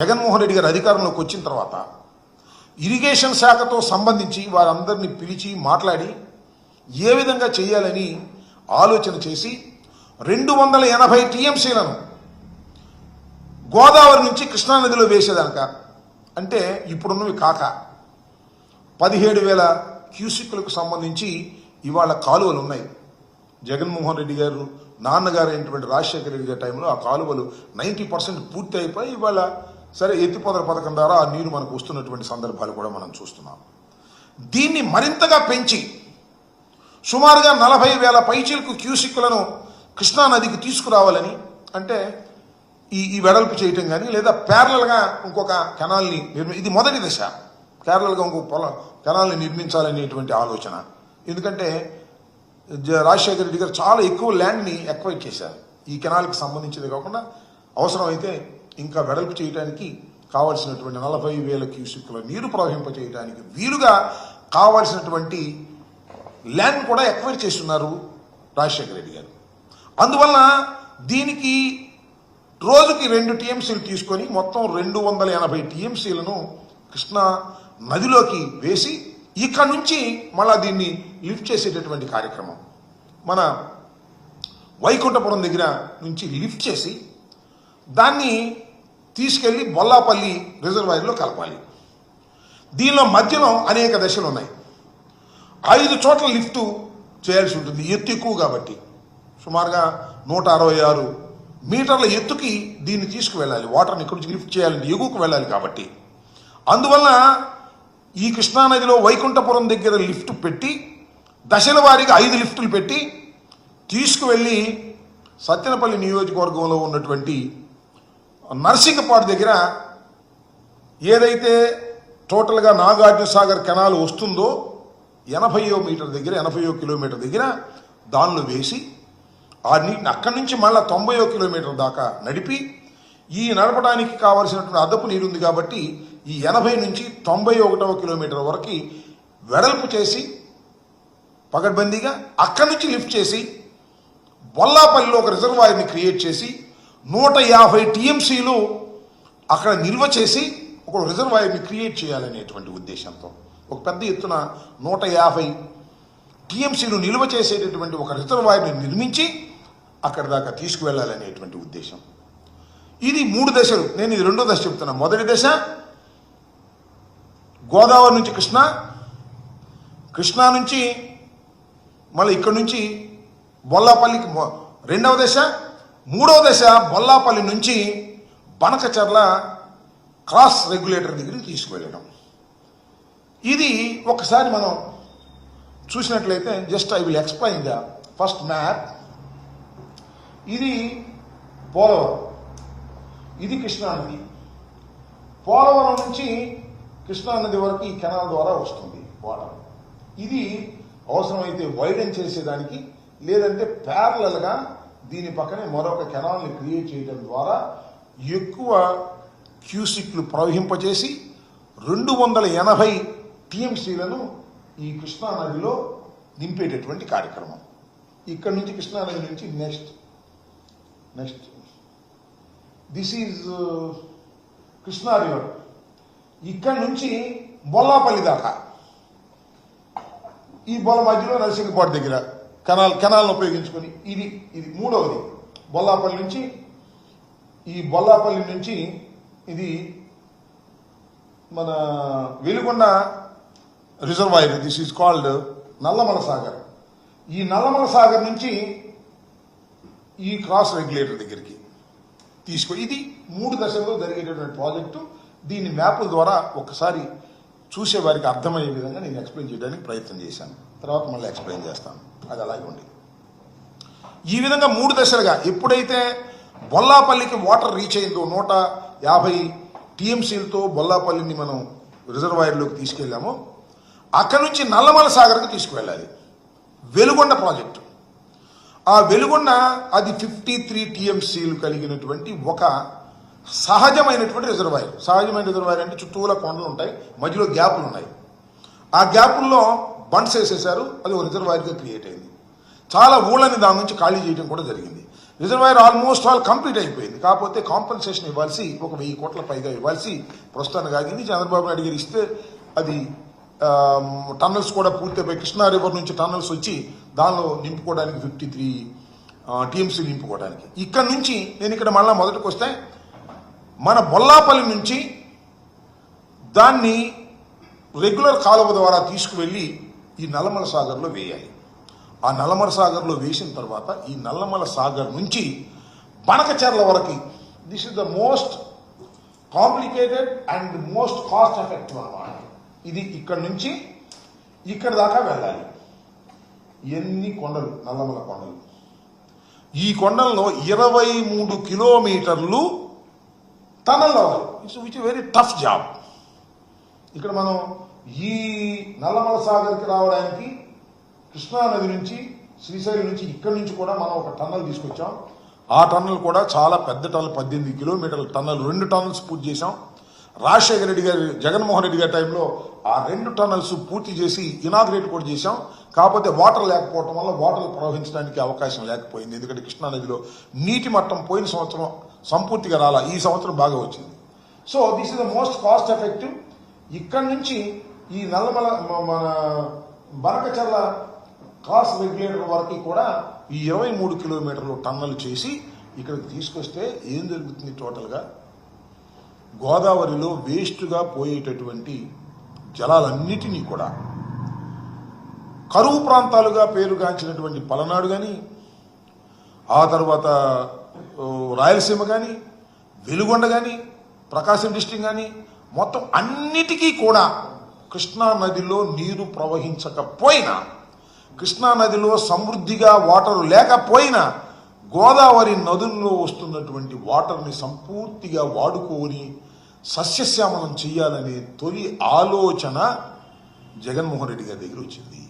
జగన్మోహన్ రెడ్డి గారు అధికారంలోకి వచ్చిన తర్వాత ఇరిగేషన్ శాఖతో సంబంధించి వారందరినీ పిలిచి మాట్లాడి ఏ విధంగా చేయాలని ఆలోచన చేసి రెండు వందల ఎనభై టీఎంసీలను గోదావరి నుంచి కృష్ణానదిలో వేసేదాక అంటే ఇప్పుడున్నవి కాక పదిహేడు వేల క్యూసిక్లకు సంబంధించి ఇవాళ కాలువలు ఉన్నాయి. జగన్మోహన్ రెడ్డి గారు నాన్నగారు అయినటువంటి రాజశేఖర రెడ్డి గారి టైంలో ఆ కాలువలు నైంటీ పర్సెంట్ పూర్తి అయిపోయి ఇవాళ సరే ఎత్తిపోతల పథకం ద్వారా ఆ నీరు మనకు వస్తున్నటువంటి సందర్భాలు కూడా మనం చూస్తున్నాం. దీన్ని మరింతగా పెంచి సుమారుగా నలభై వేల పైచీలకు క్యూసిక్లను కృష్ణానదికి తీసుకురావాలని అంటే ఈ ఈ వెడల్పు చేయటం కానీ లేదా ప్యారలల్గా ఇంకొక కెనాల్ని నిర్మి ఇది మొదటి దశ. ప్యారలల్గా ఇంకొక పొల కెనాల్ని నిర్మించాలనేటువంటి ఆలోచన. ఎందుకంటే రాజశేఖర రెడ్డి గారు చాలా ఎక్కువ ల్యాండ్ని ఎక్వైట్ చేశారు. ఈ కెనాల్కి సంబంధించింది కాకుండా అవసరమైతే ఇంకా వెడల్పు చేయడానికి కావలసినటువంటి నలభై వేల క్యూసిక్ల నీరు ప్రవహింప చేయడానికి వీలుగా కావలసినటువంటి ల్యాండ్ కూడా ఎక్వైర్ చేస్తున్నారు రాజశేఖర రెడ్డి గారు. అందువలన దీనికి రోజుకి రెండు టీఎంసీలు తీసుకొని మొత్తం రెండు వందల ఎనభై టీఎంసీలను కృష్ణా నదిలోకి వేసి ఇక్కడ నుంచి మళ్ళా దీన్ని లిఫ్ట్ చేసేటటువంటి కార్యక్రమం మన వైకుంఠపురం దగ్గర నుంచి లిఫ్ట్ చేసి దాన్ని తీసుకెళ్ళి బొల్లాపల్లి రిజర్వాయర్లో కలపాలి. దీనిలో మధ్యలో అనేక దశలు ఉన్నాయి. ఐదు చోట్ల లిఫ్ట్ చేయాల్సి ఉంటుంది. ఎత్తు ఎక్కువ కాబట్టి. సుమారుగా నూట అరవై ఆరు మీటర్ల ఎత్తుకి దీన్ని తీసుకువెళ్ళాలి. వాటర్ని ఇక్కడి నుంచి లిఫ్ట్ చేయాలంటే ఎగువకు వెళ్ళాలి కాబట్టి. అందువలన ఈ కృష్ణానదిలో వైకుంఠపురం దగ్గర లిఫ్ట్ పెట్టి దశల వారీగా ఐదు లిఫ్టులు పెట్టి తీసుకువెళ్ళి సత్తెనపల్లి నియోజకవర్గంలో ఉన్నటువంటి నర్సింగపాడు దగ్గర ఏదైతే టోటల్గా నాగార్జున సాగర్ కెనాల్ వస్తుందో ఎనభైయో మీటర్ దగ్గర ఎనభైయో కిలోమీటర్ దగ్గర దానిలో వేసి ఆ నీటిని అక్కడి నుంచి మళ్ళీ తొంభైయో కిలోమీటర్ దాకా నడిపి ఈ నడపడానికి కావలసినటువంటి అదపు నీరు ఉంది కాబట్టి ఈ ఎనభై నుంచి తొంభై ఒకటవ కిలోమీటర్ వరకు వెడల్పు చేసి పగడ్బందీగా అక్కడి నుంచి లిఫ్ట్ చేసి బొల్లాపల్లిలో ఒక రిజర్వాయర్ని క్రియేట్ చేసి నూట యాభై టీఎంసీలు అక్కడ నిల్వ చేసి ఒక రిజర్వాయర్ని క్రియేట్ చేయాలనేటువంటి ఉద్దేశంతో. ఒక పెద్ద ఎత్తున నూట యాభై టీఎంసీలు నిల్వ చేసేటటువంటి ఒక రిజర్వాయర్ని నిర్మించి అక్కడి దాకా తీసుకువెళ్ళాలనేటువంటి ఉద్దేశం. ఇది మూడు దశలు. నేను ఇది రెండో దశ చెప్తున్నా. మొదటి దశ గోదావరి నుంచి కృష్ణ కృష్ణా నుంచి మళ్ళీ ఇక్కడ నుంచి బొల్లాపల్లికి రెండవ దశ మూడో దశ బొల్లాపల్లి నుంచి బనకచర్ల క్రాస్ రెగ్యులేటర్ దగ్గరికి తీసుకువెళ్ళడం. ఇది ఒకసారి మనం చూసినట్లయితే just I will explain the first map. ఇది పోలవరం. ఇది కృష్ణానది పోలవరం నుంచి కృష్ణానది వరకు ఈ కెనాల్ ద్వారా వస్తుంది వాటర్. ఇది అవసరమైతే వైడెన్ చేసేదానికి లేదంటే ప్యారలల్గా దీని పక్కనే మరొక కెనాల్ని క్రియేట్ చేయడం ద్వారా ఎక్కువ క్యూసిక్లు ప్రవహింపజేసి రెండు వందల ఎనభై టీఎంసీలను ఈ కృష్ణానదిలో నింపేటటువంటి కార్యక్రమం. ఇక్కడ నుంచి కృష్ణానది నుంచి next next. This is uh, Krishna river ఇక్కడ నుంచి బొల్లాపల్లి దాకా. ఈ బొల్ల మధ్యలో నరసింహపాటి దగ్గర. కెనాల్ కెనాల్ను ఉపయోగించుకొని. ఇది ఇది మూడవది. బొల్లాపల్లి నుంచి ఈ బొల్లాపల్లి నుంచి ఇది మన Veligonda reservoir. This is called Nallamala Sagar. ఈ నల్లమల సాగర్ నుంచి ఈ క్రాస్ రెగ్యులేటర్ దగ్గరికి తీసుకో. ఇది మూడు దశల్లో జరిగేటటువంటి ప్రాజెక్టు. దీని మ్యాప్ల ద్వారా ఒకసారి చూసే వారికి అర్థమయ్యే విధంగా నేను ఎక్స్ప్లెయిన్ చేయడానికి ప్రయత్నం చేశాను. తర్వాత మళ్ళీ ఎక్స్ప్లెయిన్ చేస్తాను. అది అలాగే ఉంది ఈ విధంగా మూడు దశలుగా ఎప్పుడైతే బొల్లాపల్లికి వాటర్ రీచ్ అయిందో నూట యాభై టీఎంసీలతో బొల్లాపల్లిని మనం రిజర్వాయర్లోకి తీసుకెళ్ళామో అక్కడి నుంచి నల్లమల సాగర్కి తీసుకువెళ్ళాలి. వెలుగొండ ప్రాజెక్టు ఆ వెలుగొండ అది ఫిఫ్టీ త్రీ టీఎంసీలు కలిగినటువంటి ఒక సహజమైనటువంటి రిజర్వాయర్ సహజమైన రిజర్వాయర్ అంటే చుట్టూల కొండలు ఉంటాయి మధ్యలో గ్యాపులు ఉన్నాయి. ఆ గ్యాపుల్లో బండ్స్ వేసేసారు అది ఒక రిజర్వాయర్గా క్రియేట్ అయింది. చాలా ఊళ్ళని దాని నుంచి ఖాళీ చేయడం కూడా జరిగింది. రిజర్వాయర్ ఆల్మోస్ట్ ఆల్ కంప్లీట్ అయిపోయింది. కాకపోతే కాంపెన్సేషన్ ఇవ్వాల్సి ఒక వెయ్యి కోట్ల పైగా ఇవ్వాల్సి ప్రస్తుతానికి ఆగింది. చంద్రబాబు నాయుడు గారు ఇస్తే అది టన్నల్స్ కూడా పూర్తయిపోయి కృష్ణా రివర్ నుంచి టన్నల్స్ వచ్చి దానిలో నింపుకోవడానికి ఫిఫ్టీ త్రీ టీఎంసీ నింపుకోవడానికి. ఇక్కడ నుంచి నేను ఇక్కడ మళ్ళీ మొదటికి వస్తే మన బొల్లాపల్లి నుంచి దాన్ని రెగ్యులర్ కాలువ ద్వారా తీసుకువెళ్ళి ఈ నల్లమల సాగర్లో వేయాలి. ఆ నల్లమల సాగర్లో వేసిన తర్వాత ఈ నల్లమల సాగర్ నుంచి బనకచెర్ల వరకు this is the most complicated and most cost effective అన్నమాట. ఇది ఇక్కడ నుంచి ఇక్కడ దాకా వెళ్ళాలి. ఎన్ని కొండలు? నల్లమల కొండలు. ఈ కొండల్లో ఇరవై మూడు కిలోమీటర్లు టనల్ అవ్వాలి it's which very tough job ఇక్కడ మనం ఈ నల్లమల సాగర్కి రావడానికి కృష్ణా నది నుంచి శ్రీశైలం నుంచి ఇక్కడి నుంచి కూడా మనం ఒక టన్నల్ తీసుకొచ్చాం. ఆ టన్నల్ కూడా చాలా పెద్ద టన్నల్ పద్దెనిమిది కిలోమీటర్ల టన్నల్ రెండు టన్నల్స్ పూర్తి చేశాం. రాజశేఖర రెడ్డి గారి జగన్మోహన్ రెడ్డి గారి టైంలో ఆ రెండు టన్నల్స్ పూర్తి చేసి ఇనాగ్రేట్ కూడా చేశాం. కాకపోతే వాటర్ లేకపోవటం వల్ల వాటర్ ప్రవహించడానికి అవకాశం లేకపోయింది. ఎందుకంటే కృష్ణా నదిలో నీటి మట్టం పోయిన సంవత్సరం సంపూర్తిగా రాలా. ఈ సంవత్సరం బాగా వచ్చింది. So this is the most cost effective ఇక్కడ నుంచి ఈ నల్లమల మన బనకచర్ల క్రాస్ రెగ్యులేటర్ వరకు కూడా ఈ ఇరవై మూడు కిలోమీటర్లు టన్నులు చేసి ఇక్కడికి తీసుకొస్తే ఏం జరుగుతుంది టోటల్గా? గోదావరిలో వేస్ట్గా పోయేటటువంటి జలాలన్నిటినీ కూడా కరువు ప్రాంతాలుగా పేరుగాంచినటువంటి పలనాడు కానీ ఆ తర్వాత రాయలసీమ కానీ వెలుగొండ కానీ ప్రకాశం డిస్టిక్ కానీ మొత్తం అన్నిటికీ కూడా కృష్ణా నదిలో నీరు ప్రవహించకపోయినా కృష్ణా నదిలో సమృద్ధిగా వాటర్ లేకపోయినా గోదావరి నదుల్లో వస్తున్నటువంటి వాటర్ని సంపూర్తిగా వాడుకొని సస్యశ్యామలం చేయాలనే తొలి ఆలోచన జగన్మోహన్ రెడ్డి గారి దగ్గర వచ్చింది.